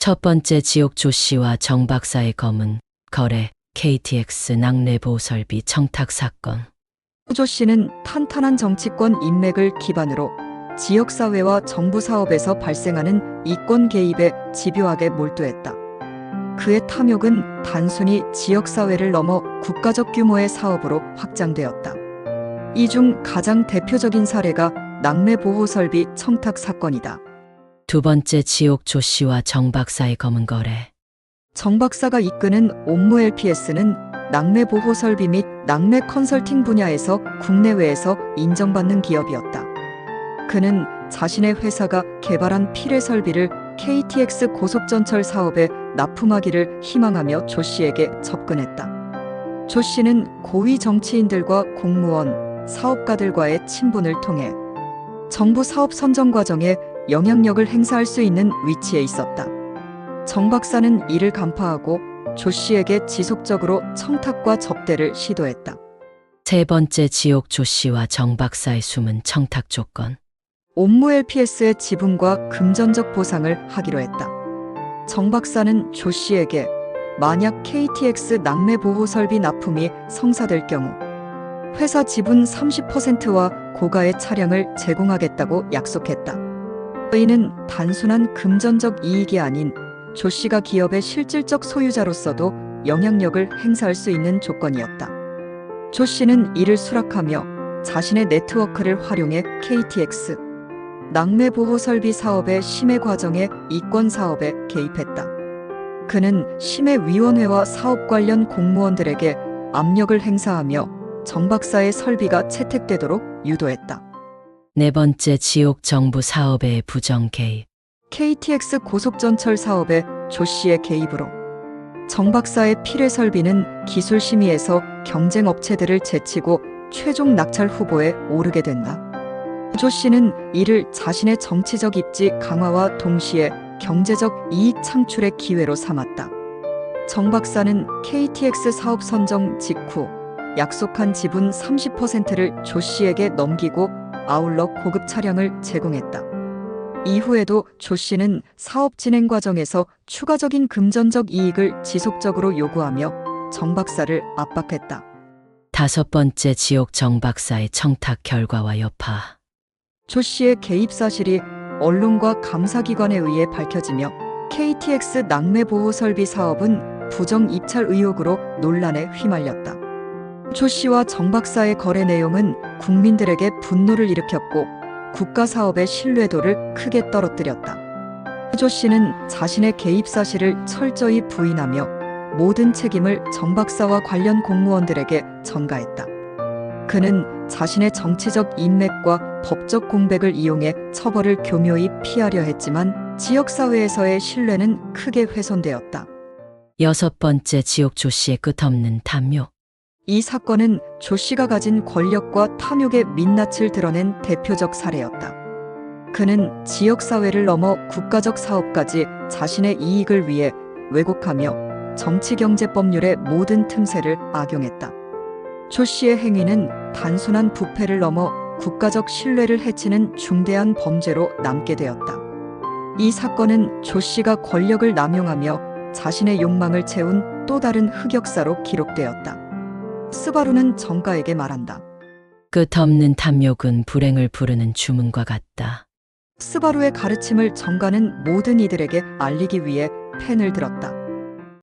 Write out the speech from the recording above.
첫 번째 지옥 조 씨와 정 박사의 검은 거래 KTX 낙뢰 보호 설비 청탁 사건. 조 씨는 탄탄한 정치권 인맥을 기반으로 지역사회와 정부 사업에서 발생하는 이권 개입에 집요하게 몰두했다. 그의 탐욕은 단순히 지역사회를 넘어 국가적 규모의 사업으로 확장되었다. 이 중 가장 대표적인 사례가 낙뢰 보호 설비 청탁 사건이다. 두 번째 지옥 조 씨와 정 박사의 검은 거래. 정 박사가 이끄는 옴무 LPS는 낙뢰 보호 설비 및 낙뢰 컨설팅 분야에서 국내외에서 인정받는 기업이었다. 그는 자신의 회사가 개발한 피레 설비를 KTX 고속전철 사업에 납품하기를 희망하며 조 씨에게 접근했다. 조 씨는 고위 정치인들과 공무원, 사업가들과의 친분을 통해 정부 사업 선정 과정에 영향력을 행사할 수 있는 위치에 있었다. 정 박사는 이를 간파하고 조 씨에게 지속적으로 청탁과 접대를 시도했다. 세 번째 지옥 조 씨와 정 박사의 숨은 청탁 조건. 옴무 LPS의 지분과 금전적 보상을 하기로 했다. 정 박사는 조 씨에게 만약 KTX 낙뢰 보호 설비 납품이 성사될 경우 회사 지분 30%와 고가의 차량을 제공하겠다고 약속했다. 이는 단순한 금전적 이익이 아닌 조 씨가 기업의 실질적 소유자로서도 영향력을 행사할 수 있는 조건이었다. 조 씨는 이를 수락하며 자신의 네트워크를 활용해 KTX 낙뢰 보호 설비 사업의 심해 과정에 이권 사업에 개입했다. 그는 심해 위원회와 사업 관련 공무원들에게 압력을 행사하며 정 박사의 설비가 채택되도록 유도했다. 네 번째 지옥 정부 사업의 부정 개입. KTX 고속전철 사업에 조 씨의 개입으로 정 박사의 피레 설비는 기술 심의에서 경쟁 업체들을 제치고 최종 낙찰 후보에 오르게 된다. 조 씨는 이를 자신의 정치적 입지 강화와 동시에 경제적 이익 창출의 기회로 삼았다. 정 박사는 KTX 사업 선정 직후 약속한 지분 30%를 조 씨에게 넘기고 아울러 고급 차량을 제공했다. 이후에도 조 씨는 사업 진행 과정에서 추가적인 금전적 이익을 지속적으로 요구하며 정 박사를 압박했다. 다섯 번째 지옥 정 박사의 청탁 결과와 여파. 조 씨의 개입 사실이 언론과 감사기관에 의해 밝혀지며 KTX 낙뢰 보호 설비 사업은 부정 입찰 의혹으로 논란에 휘말렸다. 조 씨와 정 박사의 거래 내용은 국민들에게 분노를 일으켰고 국가 사업의 신뢰도를 크게 떨어뜨렸다. 조 씨는 자신의 개입 사실을 철저히 부인하며 모든 책임을 정 박사와 관련 공무원들에게 전가했다. 그는 자신의 정치적 인맥과 법적 공백을 이용해 처벌을 교묘히 피하려 했지만 지역사회에서의 신뢰는 크게 훼손되었다. 여섯 번째 지옥 조 씨의 끝없는 탐욕. 이 사건은 조 씨가 가진 권력과 탐욕의 민낯을 드러낸 대표적 사례였다. 그는 지역사회를 넘어 국가적 사업까지 자신의 이익을 위해 왜곡하며 정치경제법률의 모든 틈새를 악용했다. 조 씨의 행위는 단순한 부패를 넘어 국가적 신뢰를 해치는 중대한 범죄로 남게 되었다. 이 사건은 조 씨가 권력을 남용하며 자신의 욕망을 채운 또 다른 흑역사로 기록되었다. 스바루는 정가에게 말한다. 끝없는 탐욕은 불행을 부르는 주문과 같다. 스바루의 가르침을 정가는 모든 이들에게 알리기 위해 펜을 들었다.